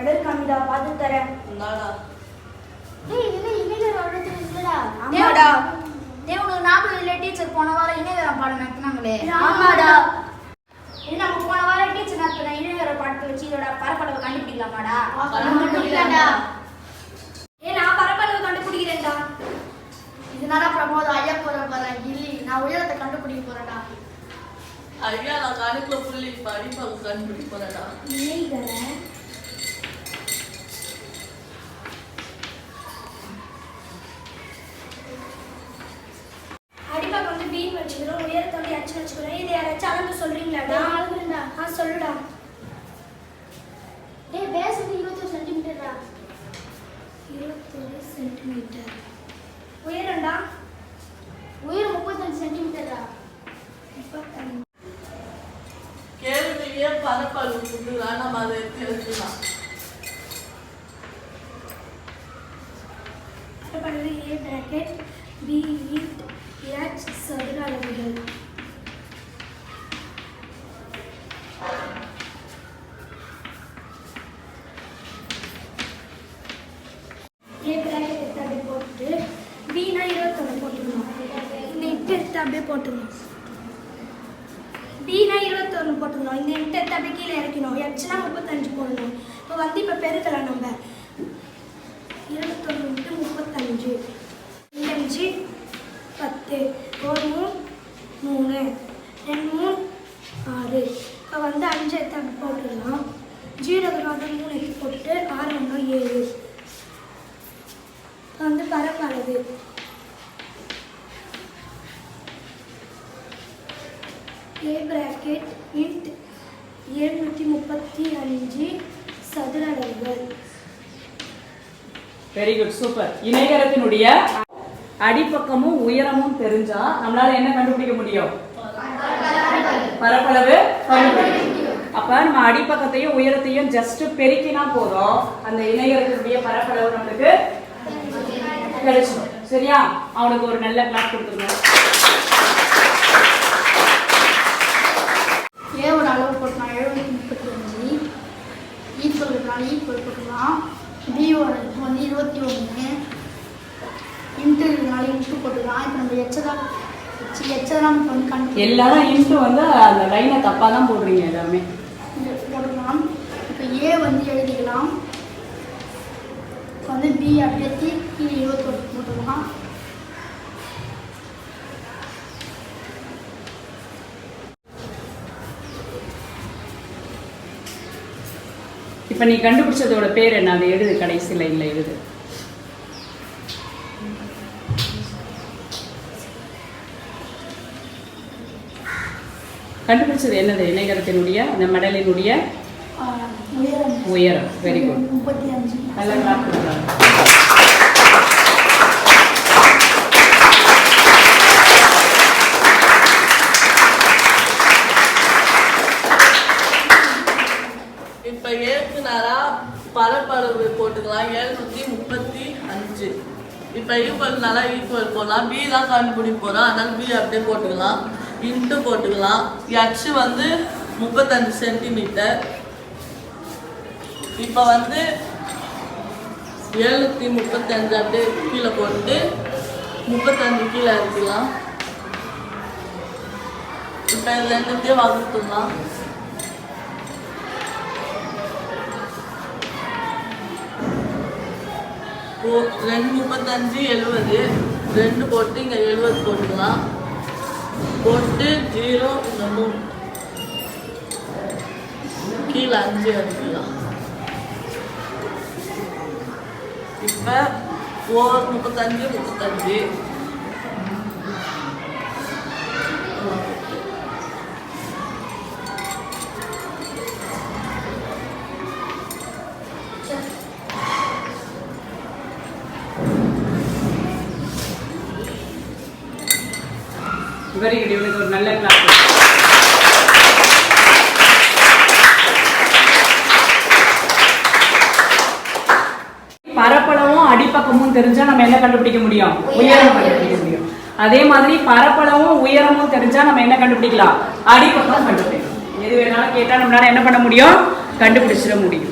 காமிடா பார்த்து தரேன் ஆமாடா டேய் உனக்கு ஞாபகம் இல்லை டீச்சர் போன வாரம் இணையதளம் பாடம் நடத்தினாங்களே. ஆமாடா. இது நம்ம போன வாரம் டீச்சர் நடத்தின இணையதளம் பாடத்தை வச்சு இதோட பரப்பளவை கண்டுபிடிக்கலாமாடா? கண்டுபிடிக்கலாம்டா. ஏ நான் பரப்பளவு கண்டுபிடிக்கிறேன்டா. இதனால பிரமோத் ஐயா போற பாரு இல்லி நான் உயரத்தை கண்டுபிடிக்க போறேன்டா. ஐயா நான் கணக்குல புள்ளி படிப்பாங்க கண்டுபிடி போறேன்டா. இணைகர பி வச்சுக்கிறோம் உயரத்தோட அச்சு வச்சுக்கிறோம். இது யாராச்சும் அளந்து சொல்றீங்களாடா? நான் அளக்குறேன்டா. ஆ சொல்லுடா. பேஸ் வந்து இருபத்தொரு சென்டிமீட்டர்டா இருபத்தொரு சென்டிமீட்டர் உயரம்டா. உயரம் முப்பத்தஞ்சு சென்டிமீட்டர்டா முப்பத்தஞ்சு. கேள்வியே பரப்பளவு கொடுத்துக்கலாம் நம்ம அதை எடுத்து எழுதலாம். பரப்பளவு A bracket B into H சதுர அளவுகள் ஏ எடுத்து அப்படியே போட்டு பினா இருபத்தொன்று போட்டுக்கணும். இந்த இட்டு எடுத்து அப்படியே போட்டுக்கணும். வீணா இருபத்தொன்று போட்டுக்கணும். இந்த இட்டு எடுத்து அப்படியே கீழே இறக்கணும். எச்னா முப்பத்தஞ்சு போடணும். இப்போ வந்து இப்போ பெருக்கலாம் நம்ம. இருபத்தொன்று முப்பத்தஞ்சு அஞ்சு பத்து ஒரு மூணு மூணு ரெண்டு மூணு ஆறு இப்போ வந்து அஞ்சு எடுத்து அப்படி போட்டுடலாம் ஜீரோ வந்து மூணு எடுத்து போட்டுட்டு ஆறு ஒன்று ஏழு வந்து பரப்பளவு. ஏ பிராக்கெட் இன்ட் எழுநூற்றி முப்பத்தி அஞ்சு சதுர அளவுகள். வெரி குட் சூப்பர் இணைகரத்தினுடைய அடிப்பக்கமும் உயரமும் தெரிஞ்சா நம்மளால என்ன கண்டுபிடிக்க முடியும்? பரப்பளவு. அப்ப நம்ம அடிப்பக்கத்தையும் உயரத்தையும் ஜஸ்ட் பெருக்கினா போதும். அந்த இணைகரத்தினுடைய பரப்பளவு நம்மளுக்கு கிடைச்சிடும். சரியா? அவனுக்கு ஒரு நல்ல கிளாஸ் கொடுத்துருங்க. ஏவோட அளவு போட்டுக்கலாம் எழுநூத்தி முப்பத்தி அஞ்சு ஈக்குவல் இருக்கனால ஈக்குவல் போட்டுக்கலாம் பியோட வந்து இருபத்தி ஒன்று. இன்ட்டு இருக்கனால இன்ட்டு போட்டுக்கலாம். இப்போ நம்ம எச்சதான் எல்லாரும் இன்ட்டு வந்து அந்த லைனை தப்பா தான் போடுறீங்க எல்லாமே. இப்போ ஏ வந்து எழுதிக்கலாம். வந்து பி அப்படியே தீ கீழே இருபத்தொன்று போட்டுக்கலாம். இப்ப நீ கண்டுபிடிச்சதோட பேர் என்ன? அதை எழுது கடைசி லைன்ல எழுது. கண்டுபிடிச்சது என்னது? இணைகரத்தினுடைய அந்த மெடலினுடைய உயரம் உயரம். வெரி குட் முப்பத்தி அஞ்சு. நல்ல கிளாப் இப்ப ஏற்குனாரா பரப்பளவு போட்டுக்கலாம். எழுநூத்தி முப்பத்தி அஞ்சு. இப்ப ஈக்குவல்னால ஈக்குவல் போடலாம். பி தான் கண்டுபிடி போறோம். அதனால பி அப்படியே போட்டுக்கலாம். இன்ட்டு போட்டுக்கலாம். எச் வந்து முப்பத்தஞ்சு சென்டிமீட்டர் இப்போ வந்து எழுநூத்தி முப்பத்தஞ்சு அப்படியே கீழே போட்டு முப்பத்தஞ்சு கீழே இறக்கலாம் இப்போ இதில் ரெண்டுத்தையும் வகுத்துக்கலாம் ஓ- ரெண்டு முப்பத்தஞ்சு எழுபது ரெண்டு போட்டு இங்கே எழுபது போட்டுக்கலாம். போட்டு ஜீரோ இந்த மூணு. கீழே அஞ்சு அடிக்கலாம் இப்போ ஓர் முப்பத்தஞ்சு முப்பத்தஞ்சு வெரி குட் இவனுக்கு ஒரு நல்ல கிளாஸ் பரப்பளவும் தெரிஞ்சா நம்ம என்ன கண்டுபிடிக்க முடியும்? உயரம் கண்டுபிடிக்க முடியும். அதே மாதிரி பரப்பளவும் உயரமும் தெரிஞ்சா நம்ம என்ன கண்டுபிடிக்கலாம்? அடிப்பக்கம் கண்டுபிடிக்கலாம். எது வேணாலும் கேட்டால் நம்மளால என்ன பண்ண முடியும்? கண்டுபிடிச்சிட முடியும்.